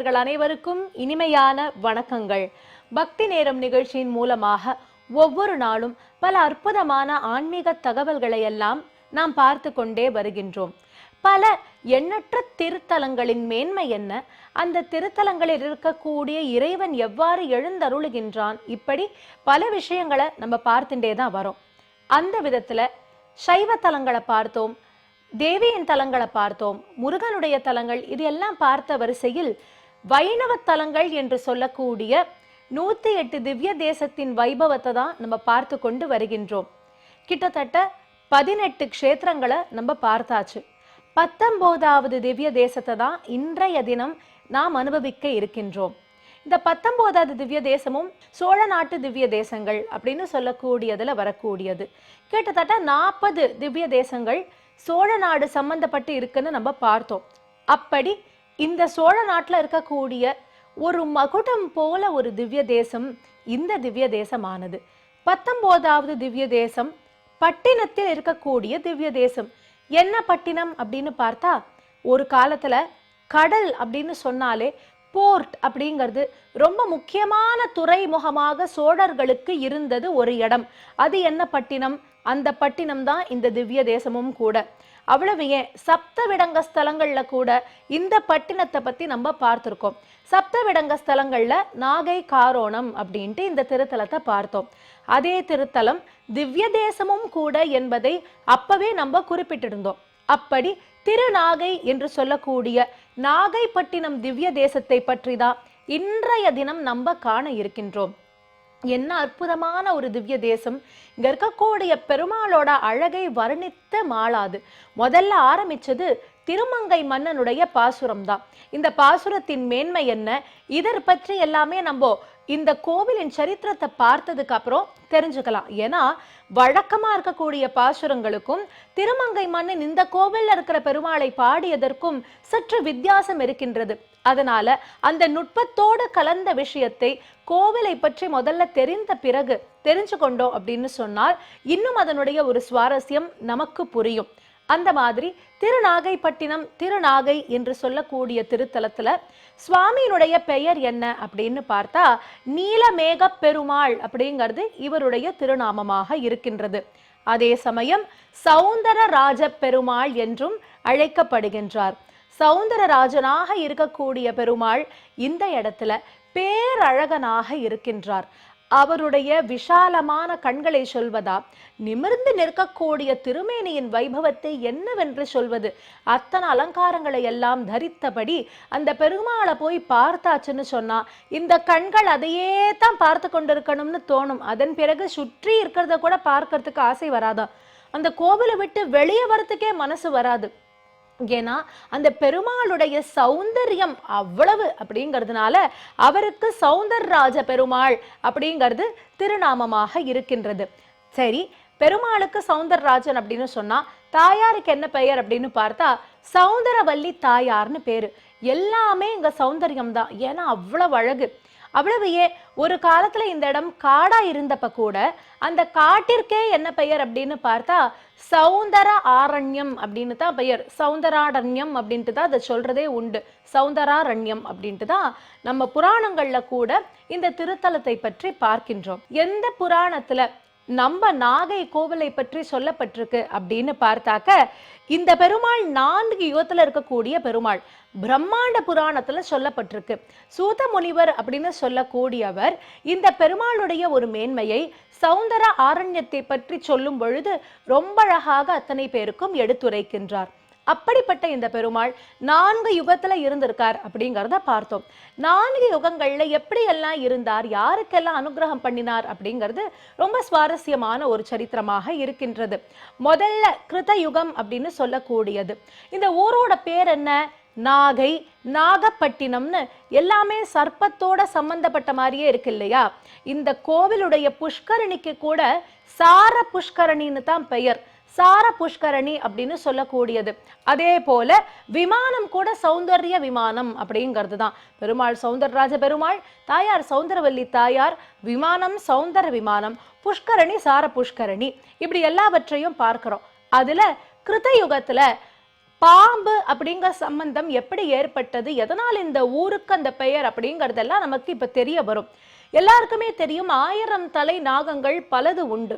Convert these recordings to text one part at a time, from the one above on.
நேயர்கள் அனைவருக்கும் இனிமையான வணக்கங்கள். பக்தி நேரம் நிகழ்ச்சியின் மூலமாக ஒவ்வொரு நாளும் பல அற்புதமான ஆன்மீக தகவல்களை எல்லாம் நாம் பார்த்து கொண்டே வருகின்றோம். பல எண்ணற்ற திருத்தலங்களின் மேன்மை என்ன? அந்த திருத்தலங்களில் இருக்கக்கூடிய இறைவன் எவ்வாறு எழுந்தருளுகின்றான்? இப்படி பல விஷயங்களை நம்ம பார்த்துட்டே தான் வரோம். அந்த விதத்துல சைவ தலங்களை பார்த்தோம் தேவியின் தலங்களை பார்த்தோம் முருகனுடைய தலங்கள் இது எல்லாம் பார்த்த வரிசையில் வைணவ தலங்கள் என்று சொல்லக்கூடிய நூத்தி எட்டு திவ்ய தேசத்தின் வைபவத்தை தான் நம்ம பார்த்து கொண்டு வருகின்றோம். கிட்டத்தட்ட பதினெட்டு க்ஷேத்திரங்களை நம்ம பார்த்தாச்சு. பத்தொம்போதாவது திவ்ய தேசத்தை தான் இன்றைய தினம் நாம் அனுபவிக்க இருக்கின்றோம். இந்த பத்தொன்பதாவது திவ்ய தேசமும் சோழ நாட்டு திவ்ய தேசங்கள் அப்படின்னு சொல்லக்கூடியதுல வரக்கூடியது. கிட்டத்தட்ட நாற்பது திவ்ய தேசங்கள் சோழ நாடு சம்பந்தப்பட்டு இருக்குன்னு நம்ம பார்த்தோம். அப்படி இந்த சோழ நாட்டுல இருக்கக்கூடிய ஒரு மகுடம் போல ஒரு திவ்ய தேசம் இந்த திவ்ய தேசமானது. பத்தொன்பதாவது திவ்ய தேசம் பட்டினத்தில் இருக்கக்கூடிய திவ்ய தேசம். என்ன பட்டினம் அப்படின்னு பார்த்தா ஒரு காலத்துல கடல் அப்படின்னு சொன்னாலே போர்ட் அப்படிங்கிறது ரொம்ப முக்கியமான துறைமுகமாக சோழர்களுக்கு இருந்தது ஒரு இடம். அது என்ன பட்டினம்? அந்த பட்டினம் தான் இந்த திவ்ய தேசமும் கூட. அவ்வளவு ஏன் சப்தவிடங்க ஸ்தலங்கள்ல கூட இந்த பட்டினத்தை பத்தி நம்ம பார்த்திருக்கோம். சப்தவிடங்க ஸ்தலங்கள்ல நாகை காரோணம் அப்படின்ட்டு இந்த திருத்தலத்தை பார்த்தோம். அதே திருத்தலம் திவ்ய தேசமும் கூட என்பதை அப்பவே நம்ம குறிப்பிட்டிருந்தோம். அப்படி திருநாகை என்று சொல்லக்கூடிய நாகைப்பட்டினம் திவ்ய தேசத்தை பற்றி தான் இன்றைய தினம் நம்ம காண இருக்கின்றோம். என்ன அற்புதமான ஒரு திவ்ய தேசம். இங்க இருக்கக்கூடிய பெருமாளோட அழகை வர்ணித்த மாளாது முதல்ல ஆரம்பிச்சது திருமங்கை மன்னனுடைய பாசுரம் தான் இந்த பாசுரத்தின் மேன்மை என்ன? இதர் பற்றி எல்லாமே நம்ம இந்த கோவிலின் சரித்திரத்தை பார்த்ததுக்கு அப்புறம் தெரிஞ்சுக்கலாம். ஏன்னா வழக்கமா இருக்கக்கூடிய பாசுரங்களுக்கும் திருமங்கை மன்னன் இந்த கோவிலில் இருக்கிற பெருமாளை பாடியதற்கும் சற்று வித்தியாசம் இருக்கின்றது. அதனால அந்த நுட்பத்தோடு கலந்த விஷயத்தை கோவிலை பற்றி முதல்ல தெரிந்த பிறகு தெரிஞ்சு கொண்டோம் அப்படின்னு சொன்னால் இன்னும் அதனுடைய ஒரு சுவாரஸ்யம் நமக்கு புரியும். அந்த மாதிரி திருநாகைப்பட்டினம் திருநாகை என்று சொல்லக்கூடிய திருத்தலத்துல சுவாமியினுடைய பெயர் என்ன அப்படின்னு பார்த்தா நீலமேக பெருமாள் அப்படிங்கிறது இவருடைய திருநாமமாக இருக்கின்றது. அதே சமயம் சௌந்தரராஜ பெருமாள் என்றும் அழைக்கப்படுகின்றார். சௌந்தரராஜனாக இருக்கக்கூடிய பெருமாள் இந்த இடத்துல பேரழகனாக இருக்கின்றார். அவருடைய விஷாலமான கண்களை சொல்வதா? நிமிர்ந்து நிற்கக்கூடிய திருமேனியின் வைபவத்தை என்னவென்று சொல்வது? அத்தனை அலங்காரங்களை எல்லாம் தரித்தபடி அந்த பெருமாளை போய் பார்த்தாச்சுன்னு சொன்னா இந்த கண்கள் அதையே தான் பார்த்து கொண்டிருக்கணும்னு தோணும். அதன் பிறகு சுற்றி இருக்கிறத கூட பார்க்கறதுக்கு ஆசை வராதா? அந்த கோவிலை விட்டு வெளியே வரத்துக்கே மனசு வராது. ஏன்னா அந்த பெருமாளுடைய சௌந்தரியம் அவ்வளவு அப்படிங்கிறதுனால அவருக்கு சௌந்தரராஜ பெருமாள் அப்படிங்கிறது திருநாமமாக இருக்கின்றது. சரி பெருமாளுக்கு சௌந்தரராஜன் அப்படின்னு சொன்னா தாயாருக்கு என்ன பெயர் அப்படின்னு பார்த்தா சௌந்தரவல்லி தாயார்னு பேரு. எல்லாமே இங்க சௌந்தரியம் தான் ஏன்னா அவ்வளவு அழகு. அவ்வளவு ஒரு காலத்துல இந்த இடம் காடா இருந்தப்ப கூட அந்த காட்டிற்கே என்ன பெயர் அப்படின்னு பார்த்தா சௌந்தர ஆரண்யம் அப்படின்னு தான் பெயர். சௌந்தராரண்யம் அப்படின்ட்டு தான் அதை சொல்றதே உண்டு. சௌந்தராரண்யம் அப்படின்ட்டு தான் நம்ம புராணங்கள்ல கூட இந்த திருத்தலத்தை பற்றி பார்க்கின்றோம். எந்த புராணத்துல நம்ம நாகை கோவிலை பற்றி சொல்லப்பட்டிருக்கு அப்படின்னு பார்த்தாக்க இந்த பெருமாள் நான்கு யுகத்துல இருக்கக்கூடிய பெருமாள் பிரம்மாண்ட புராணத்துல சொல்லப்பட்டிருக்கு. சூத முனிவர் அப்படின்னு சொல்லக்கூடியவர் இந்த பெருமாளுடைய ஒரு மேன்மையை சௌந்தர ஆரண்யத்தை பற்றி சொல்லும் பொழுது ரொம்ப அழகாக அத்தனை பேருக்கும் எடுத்துரைக்கின்றார். அப்படிப்பட்ட இந்த பெருமாள் நான்கு யுகத்துல இருந்திருக்கார் அப்படிங்கிறத பார்த்தோம். நான்கு யுகங்கள்ல எப்படி எல்லாம் இருந்தார் யாருக்கெல்லாம் அனுகிரகம் பண்ணினார் அப்படிங்கிறது ரொம்ப சுவாரஸ்யமான ஒரு சரித்திரமாக இருக்கின்றது. முதல்ல கிருத யுகம் அப்படின்னு சொல்லக்கூடியது. இந்த ஊரோட பேர் என்ன? நாகை நாகப்பட்டினம்னு எல்லாமே சர்ப்பத்தோட சம்பந்தப்பட்ட மாதிரியே இருக்கு இல்லையா? இந்த கோவிலுடைய புஷ்கரணிக்கு கூட சார புஷ்கரணின்னு தான் பெயர். சார புஷ்கரணி அப்படின்னு சொல்லக்கூடியது. அதே போல விமானம் கூட சௌந்தர்ய விமானம் அப்படிங்கிறது தான் பெருமாள் சௌந்தரராஜ பெருமாள் தாயார் சௌந்தரவல்லி தாயார் விமானம் சௌந்தர விமானம் புஷ்கரணி சார புஷ்கரணி இப்படி எல்லாவற்றையும் பார்க்கிறோம். அதுல கிருத யுகத்துல பாம்பு அப்படிங்கிற சம்பந்தம் எப்படி ஏற்பட்டது எதனால் இந்த ஊருக்கு அந்த பெயர் அப்படிங்கறதெல்லாம் நமக்கு இப்ப தெரிய வரும். எல்லாருக்குமே தெரியும் ஆயிரம் தலை நாகங்கள் பலது உண்டு.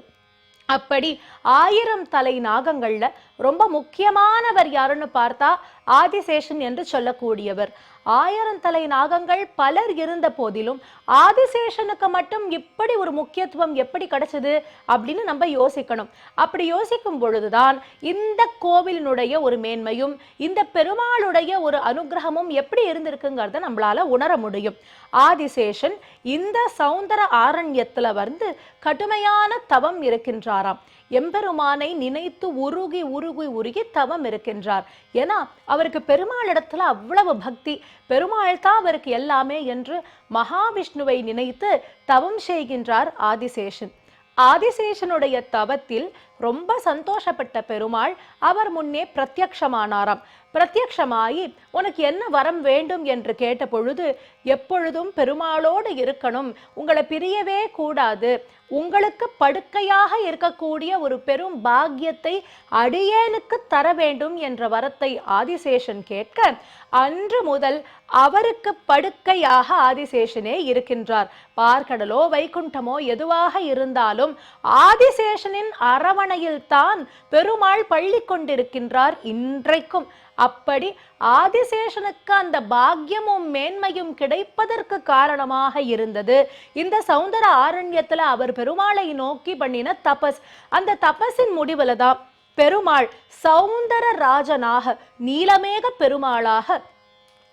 அப்படி ஆயிரம் தலை நாகங்கள்ல ரொம்ப முக்கியமானவர் யாருன்னு பார்த்தா ஆதிசேஷன் என்று சொல்லக்கூடியவர். ஆயிரம் தலை நாகங்கள் பலர் இருந்த போதிலும் ஆதிசேஷனுக்கு மட்டும் இப்படி ஒரு முக்கியத்துவம் எப்படி கிடைச்சது அப்படின்னு நம்ம யோசிக்கணும். அப்படி யோசிக்கும் பொழுதுதான் இந்த கோவிலினுடைய ஒரு மேன்மையும் இந்த பெருமாளுடைய ஒரு அனுகிரகமும் எப்படி இருந்திருக்குங்கிறத நம்மளால உணர முடியும். ஆதிசேஷன் இந்த சௌந்தர ஆரண்யத்துல வந்து கடுமையான தவம் இருக்கின்றாராம். எம்பெருமானை நினைத்து உருகி உருகி உருகி தவம் இருக்கின்றார். ஏன்னா அவருக்கு பெருமாள் இடத்துல அவ்வளவு பக்தி. பெருமாள் தான் அவருக்கு எல்லாமே என்று மகாவிஷ்ணுவை நினைத்து தவம் செய்கின்றார் ஆதிசேஷன். ஆதிசேஷனுடைய தவத்தில் ரொம்ப சந்தோஷப்பட்ட பெருமாள் அவர் முன்னே பிரத்யக்ஷமானாராம். பிரத்யக்ஷமாயி உனக்கு என்ன வரம் வேண்டும்? என்று கேட்ட பொழுது எப்பொழுதும் பெருமாளோடு இருக்கணும். உங்களை பிரியவே கூடாது. உங்களுக்கு படுக்கையாக இருக்கக்கூடிய ஒரு பெரும் பாக்கியத்தை அடியேனுக்கு தர வேண்டும் என்ற வரத்தை ஆதிசேஷன் கேட்க அன்று முதல் அவருக்கு படுக்கையாக ஆதிசேஷனே இருக்கின்றார். பார்க்கடலோ வைகுண்டமோ எதுவாக இருந்தாலும் ஆதிசேஷனின் அரவணையில் தான் பெருமாள் பள்ளி கொண்டிருக்கின்றார் இன்றைக்கும். அப்படி ஆதிசேஷனுக்கு அந்த பாக்கியமும் மேன்மையும் கிடைப்பதற்கு காரணமாக இருந்தது. இந்த சௌந்தர ஆரண்யத்துல அவர் பெருமாளை நோக்கி பண்ணின தபஸ். அந்த தபஸின் முடிவுல தான் பெருமாள் சௌந்தர ராஜனாக நீலமேக பெருமாளாக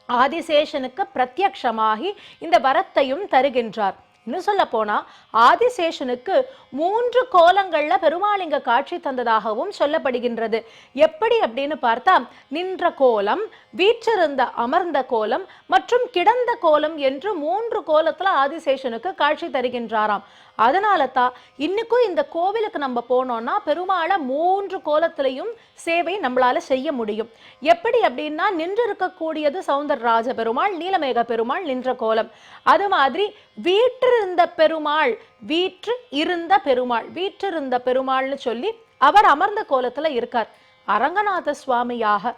ஆதிசேஷனுக்கு பிரத்யக்ஷமாகி இந்த வரத்தையும் தருகின்றார். இன்னும் சொல்ல போனா ஆதிசேஷனுக்கு மூன்று கோலங்கள்ல பெருமாளிங்க காட்சி தந்ததாகவும் சொல்லப்படுகின்றது. எப்படி அப்படின்னு பார்த்தா நின்ற கோலம் வீற்றிருந்த அமர்ந்த கோலம் மற்றும் கிடந்த கோலம் என்று மூன்று கோலத்துல ஆதிசேஷனுக்கு காட்சி தருகின்றாராம். அதனால தான் இன்னைக்கும் இந்த கோவிலுக்கு நம்ம போனோம்னா பெருமாளை மூன்று கோலத்திலையும் சேவை நம்மளால செய்ய முடியும். எப்படி அப்படின்னா நின்று இருக்கக்கூடியது சௌந்தரராஜ பெருமாள் நீலமேக பெருமாள் நின்ற கோலம். அது மாதிரி வீற்றிருந்த பெருமாள் வீற்று இருந்த பெருமாள் வீற்றிருந்த பெருமாள்னு சொல்லி அவர் அமர்ந்த கோலத்துல இருக்கார். அரங்கநாத சுவாமியாக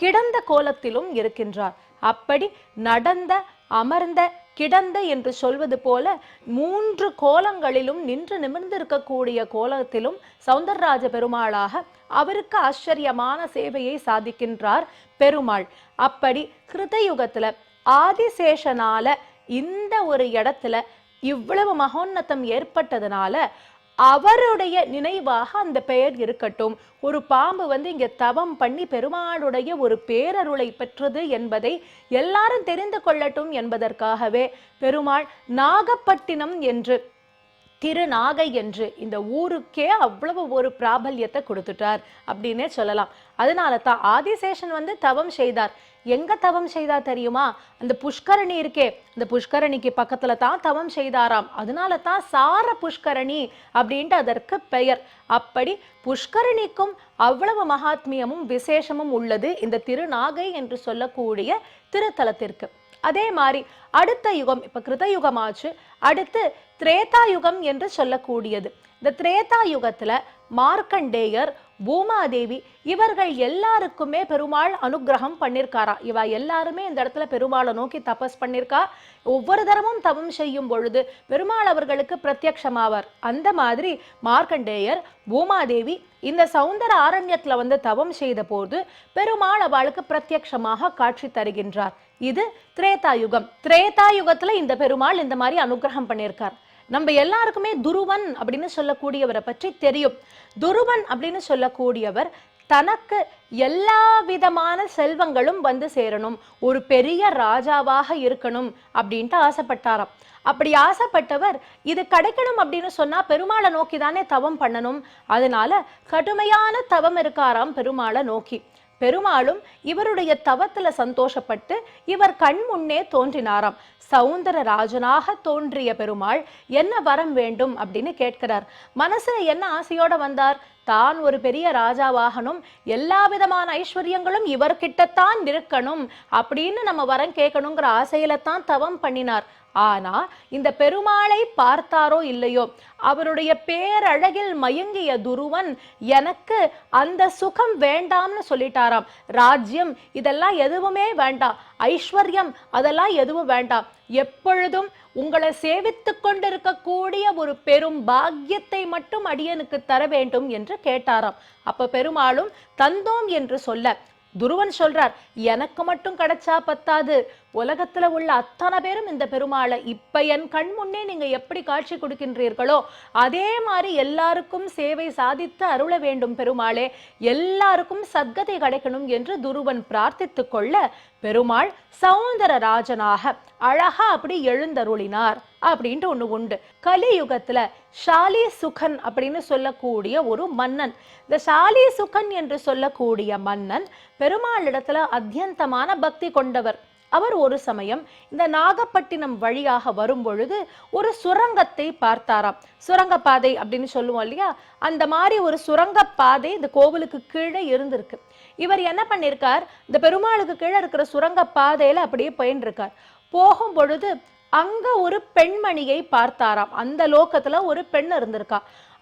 கிடந்த கோலத்திலும் இருக்கின்றார். அப்படி நடந்த அமர்ந்த கிடந்த என்று சொல்வது போல மூன்று கோலங்களிலும் நின்று நிமிர்ந்திருக்கக்கூடிய கோலத்திலும் சவுந்தரராஜ பெருமாளாக அவருக்கு ஆச்சரியமான சேவையை சாதிக்கின்றார் பெருமாள். அப்படி கிருதயுகத்துல ஆதிசேஷனால இந்த ஒரு இடத்துல இவ்வளவு மகோன்னதம் ஏற்பட்டதுனால அவருடைய நினைவாக அந்த பெயர் இருக்கட்டும். ஒரு பாம்பு வந்து இங்க தவம் பண்ணி பெருமாளுடைய ஒரு பேரருளை பெற்றது என்பதை எல்லாரும் தெரிந்து கொள்ளட்டும் என்பதற்காகவே பெருமாள் நாகப்பட்டினம் என்று திருநாகை என்று இந்த ஊருக்கே அவ்வளவு ஒரு பிராபல்யத்தை கொடுத்துட்டார் அப்படின்னே சொல்லலாம். அதனால தான் ஆதிசேஷன் வந்து தவம் செய்தார். எங்க தவம் செய்தா தெரியுமா? அந்த புஷ்கரணி இருக்கே அந்த புஷ்கரணிக்கு பக்கத்துல தான் தவம் செய்தாராம். அதனால தான் சார புஷ்கரணி அப்படின்ட்டு அதற்கு பெயர். அப்படி புஷ்கரணிக்கும் அவ்வளவு மகாத்மியமும் விசேஷமும் உள்ளது இந்த திருநாகை என்று சொல்லக்கூடிய திருத்தலத்திற்கு. அதே மாதிரி அடுத்த யுகம் இப்ப கிருதயுகம் ஆச்சு அடுத்து திரேதா யுகம் என்று சொல்லக்கூடியது. இந்த திரேதா யுகத்துல மார்க்கண்டேயர் பூமாதேவி இவர்கள் எல்லாருக்குமே பெருமாள் அனுக்கிரகம் பண்ணியிருக்காரா இவ எல்லாருமே இந்த இடத்துல பெருமாளை நோக்கி தபஸ் பண்ணியிருக்கா ஒவ்வொரு தரமும் தவம் செய்யும் பொழுது பெருமாள் அவர்களுக்கு பிரத்யக்ஷமாவார். அந்த மாதிரி மார்க்கண்டேயர் பூமாதேவி இந்த சௌந்தர ஆரண்யத்தில் வந்து தவம் செய்த போது பெருமாள் அவளுக்கு பிரத்யக்ஷமாக காட்சி தருகின்றார். இது திரேதா யுகம். திரேதா யுகத்தில் இந்த பெருமாள் இந்த மாதிரி அனுக்கிரகம் பண்ணியிருக்கார் நம்ம எல்லாருக்குமே துருவன் அப்படின்னு சொல்லக்கூடியவரை பற்றி தெரியும். துருவன் அப்படின்னு சொல்லக்கூடியவர் தனக்கு எல்லா விதமான செல்வங்களும் வந்து சேரணும். ஒரு பெரிய ராஜாவாக இருக்கணும் அப்படின்ட்டு ஆசைப்பட்டாராம். அப்படி ஆசைப்பட்டவர் இது கிடைக்கணும் அப்படின்னு சொன்னா பெருமாளை நோக்கி தானே தவம் பண்ணணும். அதனால கடுமையான தவம் இருக்காராம் பெருமாளை நோக்கி. பெருமாளும் இவருடைய தவத்துல சந்தோஷப்பட்டு இவர் கண் முன்னே தோன்றினாராம். சௌந்தர ராஜனாக தோன்றிய பெருமாள் என்ன வரம் வேண்டும்? அப்படின்னு கேட்கிறார். மனசுல என்ன ஆசையோட வந்தார்? தான் ஒரு பெரிய ராஜாவாகணும். எல்லா விதமான ஐஸ்வர்யங்களும் இவர்கிட்டத்தான் இருக்கணும் அப்படின்னு நம்ம வரம் கேட்கணுங்கிற ஆசையில தான் தவம் பண்ணினார். ஆனா இந்த பெருமாளை பார்த்தாரோ இல்லையோ? அவருடைய பேரழகில் மயங்கிய துருவன் எனக்கு அந்த சுகம் வேண்டாம்னு சொல்லிட்டாராம். ராஜ்யம் இதெல்லாம் எதுவுமே வேண்டாம். ஐஸ்வர்யம் அதெல்லாம் எதுவும் வேண்டாம். எப்பொழுதும் உங்களை சேவித்து கொண்டிருக்கக்கூடிய ஒரு பெரும் பாக்கியத்தை மட்டும் அடியனுக்கு தர வேண்டும் என்று கேட்டாராம். அப்ப பெருமாளும் தந்தோம் என்று சொல்ல துருவன் சொல்றார் எனக்கு மட்டும் கிடைச்சா பத்தாது. உலகத்துல உள்ள அத்தனை பேரும் இந்த பெருமாளை. இப்ப என் கண் முன்னே நீங்க எப்படி காட்சி கொடுக்கின்றீர்களோ அதே மாதிரி எல்லாருக்கும் சேவை சாதித்து அருள வேண்டும் பெருமாளே. எல்லாருக்கும் சத்கதை கிடைக்கணும் என்று துருவன் பிரார்த்தித்துக் கொள்ள பெருமாள் சௌந்தரராஜனாக அழகா அப்படி எழுந்தருளினார் அப்படின்ட்டு ஒண்ணு உண்டு. கலியுகத்துல ஷாலி சுகன் அப்படின்னு சொல்லக்கூடிய ஒரு மன்னன். இந்த ஷாலி சுகன் என்று சொல்லக்கூடிய மன்னன் பெருமாளிடத்துல அத்தியந்தமான பக்தி கொண்டவர். அவர் ஒரு சமயம் இந்த நாகப்பட்டினம் வழியாக வரும்பொழுது ஒரு சுரங்கத்தை பார்த்தாராம். சுரங்கப்பாதை அப்படின்னு சொல்லுவோம் இல்லையா? அந்த மாதிரி ஒரு சுரங்கப்பாதை இந்த கோவிலுக்கு கீழே இருந்திருக்கு. இவர் என்ன பண்ணியிருக்கார் இந்த பெருமாளுக்கு கீழே இருக்கிற சுரங்கப்பாதையில் அப்படியே பயின்றிருக்கார். போகும் பொழுது அங்க ஒரு பெண்மணியை பார்த்தாராம். அந்த லோகத்துல ஒரு பெண் இருந்திருக்கா.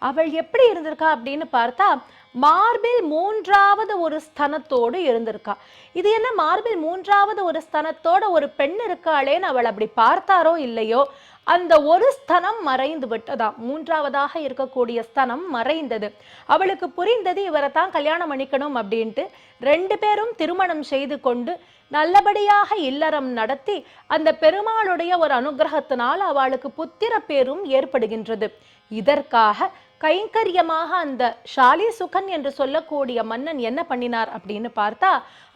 அவள் எப்படி இருந்திருக்கா அப்படின்னு பார்த்தா மார்பில் மூன்றாவது ஒரு ஸ்தனத்தோடு இருந்திருக்கா. இது என்ன? மார்பில் மூன்றாவது ஒரு ஸ்தனத்தோட ஒரு பெண் இருக்காளேன்னு அவள் அப்படி பார்த்தாரோ இல்லையோ அந்த ஒரு ஸ்தனம் மறைந்து விட்டதாம் மூன்றாவதாக இருக்கக்கூடிய ஸ்தனம் மறைந்தது. அவளுக்கு புரிந்தது இவரை தான் கல்யாணம் பண்ணிக்கணும் அப்படின்ட்டு ரெண்டு பேரும் திருமணம் செய்து கொண்டு நல்லபடியாக இல்லறம் நடத்தி அந்த பெருமாளுடைய ஒரு அனுகிரகத்தினால் அவளுக்கு புத்திர பேரும் ஏற்படுகின்றது. இதற்காக கைங்கரியமாக அந்த ஷாலி சுகன் என்று சொல்லக்கூடிய மன்னன் என்ன பண்ணினார் அப்படின்னு பார்த்தா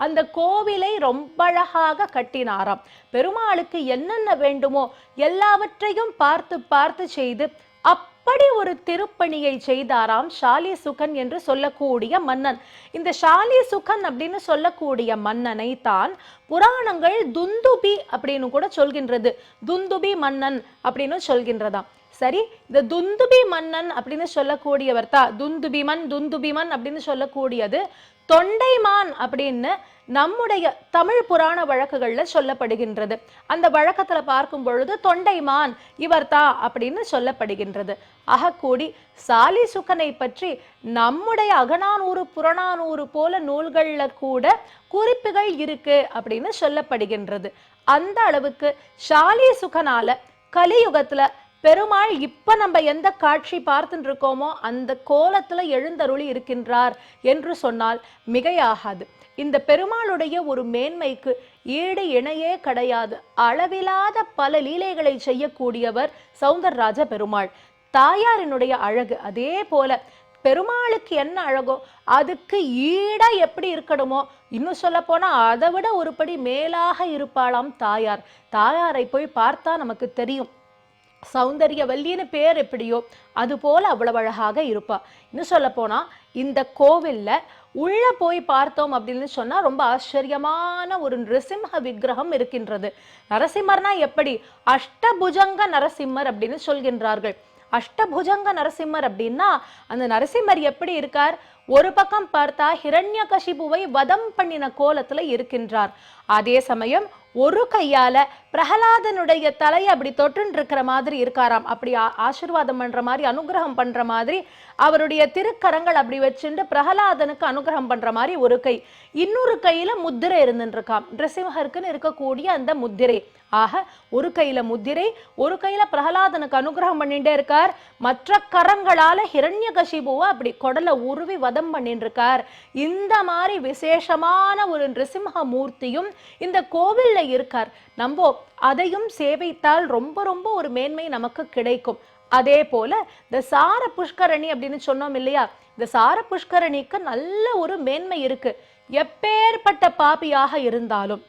அந்த கோவிலை ரொம்ப அழகாக கட்டினாராம். பெருமாளுக்கு என்னென்ன வேண்டுமோ எல்லாவற்றையும் பார்த்து பார்த்து செய்து அப்படி ஒரு திருப்பணியை செய்தாராம் ஷாலி சுகன் என்று சொல்லக்கூடிய மன்னன். இந்த ஷாலி சுகன் அப்படின்னு சொல்லக்கூடிய மன்னனை தான் புராணங்கள் துந்துபி அப்படின்னு கூட சொல்கின்றது. துந்துபி மன்னன் அப்படின்னு சொல்கின்றதாம். சரி இந்த துந்துபி மன்னன் அப்படின்னு சொல்லக்கூடியவர் தான். துந்துபிமன் துந்துபிமன் அப்படின்னு சொல்லக்கூடியது தொண்டைமான் அப்படின்னு நம்முடைய தமிழ் புராண வழக்குகள்ல சொல்லப்படுகின்றது. அந்த வழக்கத்துல பார்க்கும் பொழுது தொண்டைமான் இவர்தா அப்படின்னு சொல்லப்படுகின்றது. அகக்கூடி சாலி சுகனை பற்றி நம்முடைய அகநானூறு புறநானூறு போல நூல்கள்ல கூட குறிப்புகள் இருக்கு அப்படின்னு சொல்லப்படுகின்றது. அந்த அளவுக்கு சாலி சுகனால கலியுகத்துல பெருமாள் இப்ப நம்ம எந்த காட்சி பார்த்துட்டு இருக்கோமோ அந்த கோலத்துல எழுந்தருளி இருக்கின்றார் என்று சொன்னால் மிகையாகாது. இந்த பெருமாளுடைய ஒரு மேன்மைக்கு ஈடு இணையே கிடையாது. அளவிலாத பல லீலைகளை செய்யக்கூடியவர் சவுந்தரராஜ பெருமாள். தாயாரினுடைய அழகு அதே போல பெருமாளுக்கு என்ன அழகோ அதுக்கு ஈடா எப்படி இருக்கணுமோ இன்னும் சொல்ல போனா அதை விட ஒருபடி மேலாக இருப்பாளாம் தாயார். தாயாரை போய் பார்த்தா நமக்கு தெரியும். சௌந்தரியவல்லின்னு பேர் எப்படியோ அது போல அவ்வளவு அழகாக இருப்பா. இன்னும் சொல்ல போனா இந்த கோவில்ல உள்ள போய் பார்த்தோம் அப்படின்னு சொன்னா ரொம்ப ஆச்சரியமான ஒரு நரசிம்ம விக்கிரகம் இருக்கின்றது. நரசிம்மர்னா எப்படி? அஷ்டபுஜங்க நரசிம்மர் அப்படின்னு சொல்கின்றார்கள். அஷ்டபுஜங்க நரசிம்மர் அப்படின்னா அந்த நரசிம்மர் எப்படி இருக்கார்? ஒரு பக்கம் பார்த்தா ஹிரண்யகசிபுவை வதம் பண்ணின கோலத்துல இருக்கின்றார். அதே சமயம் ஒரு கையால பிரகலாதனுடைய தலையை அப்படி தொட்டுன்னு இருக்கிற மாதிரி இருக்காராம். அப்படி ஆ- ஆசீர்வாதம் பண்ற மாதிரி அனுகிரகம் பண்ற மாதிரி அவருடைய திருக்கரங்கள் அப்படி வச்சுட்டு பிரகலாதனுக்கு அனுகிரகம் பண்ற மாதிரி ஒரு கை. இன்னொரு கையில முத்திரை இருந்துருக்காம் இருக்காம் இருக்கக்கூடிய அந்த முத்திரை. ஆக ஒரு கையில முத்திரை ஒரு கையில பிரகலாதனுக்கு அனுகிரகம் பண்ணிட்டே இருக்கார். மற்ற கரங்களால ஹிரண்யகசிபுவை அப்படி குடலை உருவி வதம் பண்ணிட்டு இருக்கார் இந்த மாதிரி விசேஷமான ஒரு நிருசிம்ம மூர்த்தியும் இந்த கோவிலில் இருக்கார். நம்ம அதையும் சேவைத்தால் ரொம்ப ரொம்ப ஒரு மேன்மை நமக்கு கிடைக்கும். அதே போல இந்த சார புஷ்கரணி அப்படின்னு சொன்னோம் இல்லையா? இந்த சார புஷ்கரணிக்கு நல்ல ஒரு மேன்மை இருக்கு. எப்பேற்பட்ட பாபியாக இருந்தாலும்.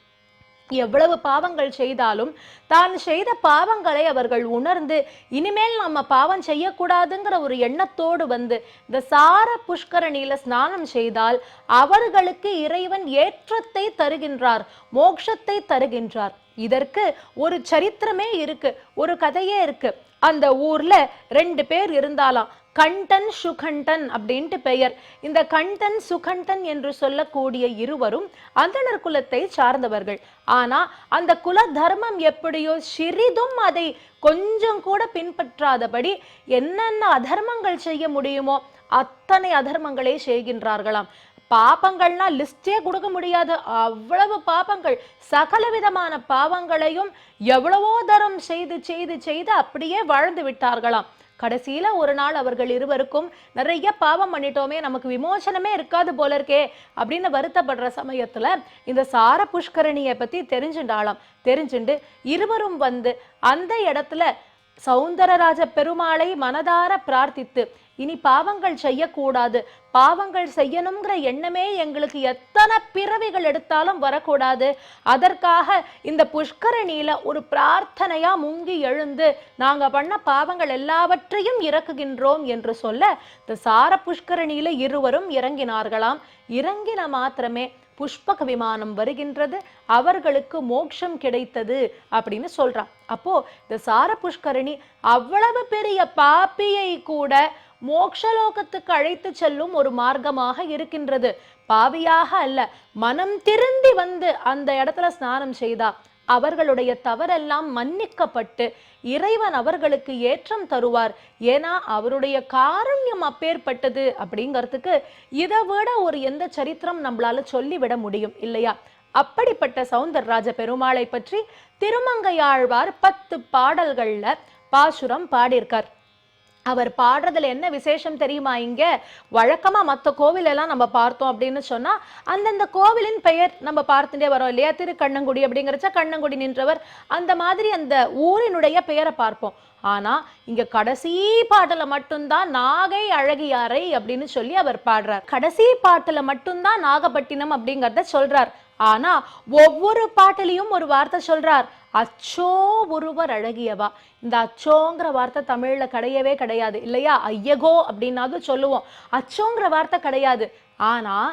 எவ்வளவு பாவங்கள் செய்தாலும் தான் செய்த பாவங்களை அவர்கள் உணர்ந்து இனிமேல் நம்ம பாவம் செய்யக்கூடாதுங்கிற ஒரு எண்ணத்தோடு வந்து இந்த சார புஷ்கரணியில ஸ்நானம் செய்தால் அவர்களுக்கு இறைவன் ஏற்றத்தை தருகின்றார் மோட்சத்தை தருகின்றார். இதற்கு ஒரு சரித்திரமே இருக்கு ஒரு கதையே இருக்கு. அந்த ஊர்ல ரெண்டு பேர் இருந்தாலாம் கண்டன் சுகண்டன் அப்படின்ட்டு பெயர். இந்த கண்டன் சுகண்டன் என்று சொல்லக்கூடிய இருவரும் அந்தணர் குலத்தை சார்ந்தவர்கள். ஆனா அந்த குல தர்மம் எப்படியோ சிறிதும் அதை கொஞ்சம் கூட பின்பற்றாதபடி என்னென்ன அதர்மங்கள் செய்ய முடியுமோ அத்தனை அதர்மங்களே செய்கின்றார்களாம். பாபங்கள்னா லிஸ்டே கொடுக்க முடியாது. அவ்வளவு பாபங்கள் சகல விதமான பாவங்களையும் எவ்வளவோ தரம் செய்து செய்து செய்து அப்படியே வாழ்ந்து விட்டார்களாம். கடைசியில ஒரு நாள் அவர்கள் இருவருக்கும் நிறைய பாவம் பண்ணிட்டோமே நமக்கு விமோசனமே இருக்காது போல இருக்கே அப்படின்னு வருத்தப்படுற சமயத்துல இந்த சார புஷ்கரணியை பத்தி தெரிஞ்சுண்டாலாம் தெரிஞ்சுண்டு இருவரும் வந்து அந்த இடத்துல சௌந்தரராஜ பெருமாளை மனதார பிரார்த்தித்து இனி பாவங்கள் செய்யக்கூடாது. பாவங்கள் செய்யணுங்கிற எண்ணமே எங்களுக்கு எத்தனை பிறவிகள் எடுத்தாலும் வரக்கூடாது. அதற்காக இந்த புஷ்கரணியில ஒரு பிரார்த்தனையா முங்கி எழுந்து நாங்க பண்ண பாவங்கள் எல்லாவற்றையும் இறக்குகின்றோம் என்று சொல்ல இந்த சார புஷ்கரணியில இருவரும் இறங்கினார்களாம். இறங்கின மாத்திரமே புஷ்பக விமானம் வருகின்றது. அவர்களுக்கு மோட்சம் கிடைத்தது அப்படின்னு சொல்றான். அப்போ இந்த சார புஷ்கரணி அவ்வளவு பெரிய பாப்பியை கூட மோக்ஷலோகத்துக்கு அழைத்து செல்லும் ஒரு மார்க்கமாக இருக்கின்றது. பாவியாக அல்ல மனம் திருந்தி வந்து அந்த இடத்துல ஸ்நானம் செய்தா அவர்களுடைய தவறெல்லாம் மன்னிக்கப்பட்டு இறைவன் அவர்களுக்கு ஏற்றம் தருவார். ஏன்னா அவருடைய காருண்யம் அப்பேற்பட்டது அப்படிங்கிறதுக்கு இதை விட ஒரு எந்த சரித்திரம் நம்மளால சொல்லிவிட முடியும் இல்லையா? அப்படிப்பட்ட சவுந்தரராஜ பெருமாளை பற்றி திருமங்கையாழ்வார் பத்து பாடல்கள்ல பாசுரம் பாடியிருக்கார். அவர் பாடுறதுல என்ன விசேஷம் தெரியுமா இங்க? வழக்கமா மற்ற கோவில் எல்லாம் நம்ம பார்த்தோம் அப்படின்னு சொன்னா அந்தந்த கோவிலின் பெயர் நம்ம பார்த்துட்டே வரோம் இல்லையா? திரு கண்ணங்குடி அப்படிங்கிறச்ச கண்ணங்குடி நின்றவர். அந்த மாதிரி அந்த ஊரினுடைய பெயரை பார்ப்போம். ஆனா இங்க கடைசி பாட்டுல மட்டும்தான் நாகை அழகியாரை அப்படின்னு சொல்லி அவர் பாடுறார். கடைசி பாட்டுல மட்டும்தான் நாகப்பட்டினம் அப்படிங்கிறத சொல்றார். ஆனா ஒவ்வொரு பாட்டிலையும் ஒரு வார்த்தை சொல்றார். அச்சோ ஒருவர் அழகியவா? இந்த அச்சோங்கிற வார்த்தை தமிழில் கிடையவே கிடையாது இல்லையா? ஐயகோ அப்படின்னாவது சொல்லுவோம். அச்சோங்கிற வார்த்தை கிடையாது. ஆனால்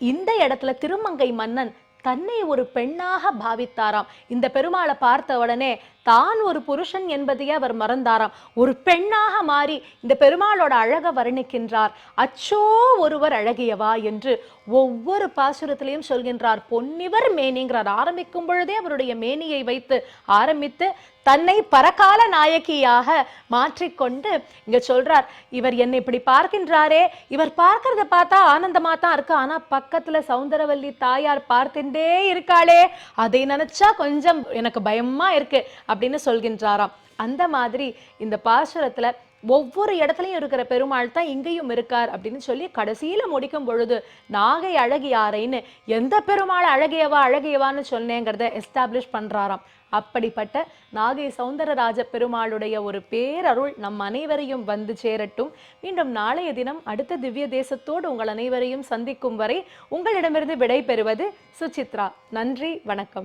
இந்த இடத்துல திருமங்கை மன்னன் தன்னை ஒரு பெண்ணாக பாவித்தாராம். இந்த பெருமாளை பார்த்த உடனே தான் ஒரு புருஷன் என்பதையே அவர் மறந்தாராம். ஒரு பெண்ணாக மாறி இந்த பெருமாளோட அழக வர்ணிக்கின்றார். அச்சோ ஒருவர் அழகியவா? என்று ஒவ்வொரு பாசுரத்திலையும் சொல்கின்றார். பொன்னிவர் மேனிங்கிறார். ஆரம்பிக்கும் பொழுதே அவருடைய மேனியை வைத்து ஆரம்பித்து தன்னை பரகால நாயகியாக மாற்றிக்கொண்டு இங்க சொல்றார் இவர் என்னை இப்படி பார்க்கின்றாரே. இவர் பார்க்கறத பார்த்தா ஆனந்தமா தான் இருக்கு. ஆனா பக்கத்துல சௌந்தரவல்லி தாயார் பார்த்துட்டே இருக்காளே. அதை நினைச்சா கொஞ்சம் எனக்கு பயமா இருக்கு அப்படின்னு சொல்கின்றாராம். அந்த மாதிரி இந்த பாசுரத்துல ஒவ்வொரு இடத்துலையும் இருக்கிற பெருமாள் தான் இங்கேயும் இருக்கார் அப்படின்னு சொல்லி கடைசியில் முடிக்கும் பொழுது நாகை அழகியாரைன்னு எந்த பெருமாள் அழகியவா அழகியவான்னு சொன்னேங்கிறத எஸ்டாப்ளிஷ் பண்ணுறாராம் அப்படிப்பட்ட நாகை சௌந்தரராஜ பெருமாளுடைய ஒரு பேரருள் நம் அனைவரையும் வந்து சேரட்டும். மீண்டும் நாளைய தினம் அடுத்த திவ்ய தேசத்தோடு உங்கள் அனைவரையும் சந்திக்கும் வரை உங்களிடமிருந்து விடைபெறுவது சுசித்ரா. நன்றி வணக்கம்.